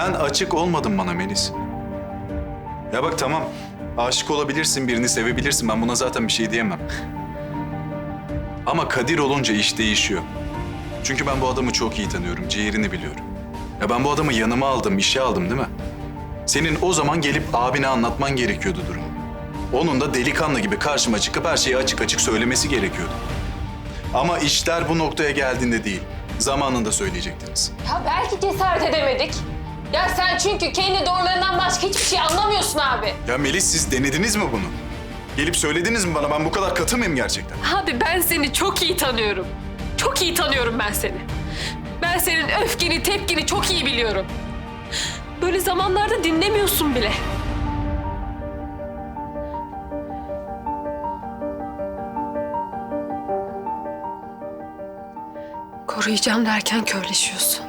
Sen açık olmadın bana Melis. Ya bak tamam. Aşık olabilirsin, birini sevebilirsin. Ben buna zaten bir şey diyemem. Ama Kadir olunca iş değişiyor. Çünkü ben bu adamı çok iyi tanıyorum, ciğerini biliyorum. Ya ben bu adamı yanıma aldım, işe aldım değil mi? Senin o zaman gelip abine anlatman gerekiyordu durumu. Onun da delikanlı gibi karşıma çıkıp her şeyi açık açık söylemesi gerekiyordu. Ama işler bu noktaya geldiğinde değil, zamanında söyleyecektiniz. Ya belki cesaret edemedik. Ya sen çünkü kendi doğrularından başka hiçbir şey anlamıyorsun abi. Ya Melis siz denediniz mi bunu? Gelip söylediniz mi bana ben bu kadar katı mıyım gerçekten? Abi ben seni çok iyi tanıyorum. Çok iyi tanıyorum ben seni. Ben senin öfkeni, tepkini çok iyi biliyorum. Böyle zamanlarda dinlemiyorsun bile. Koruyacağım derken körleşiyorsun.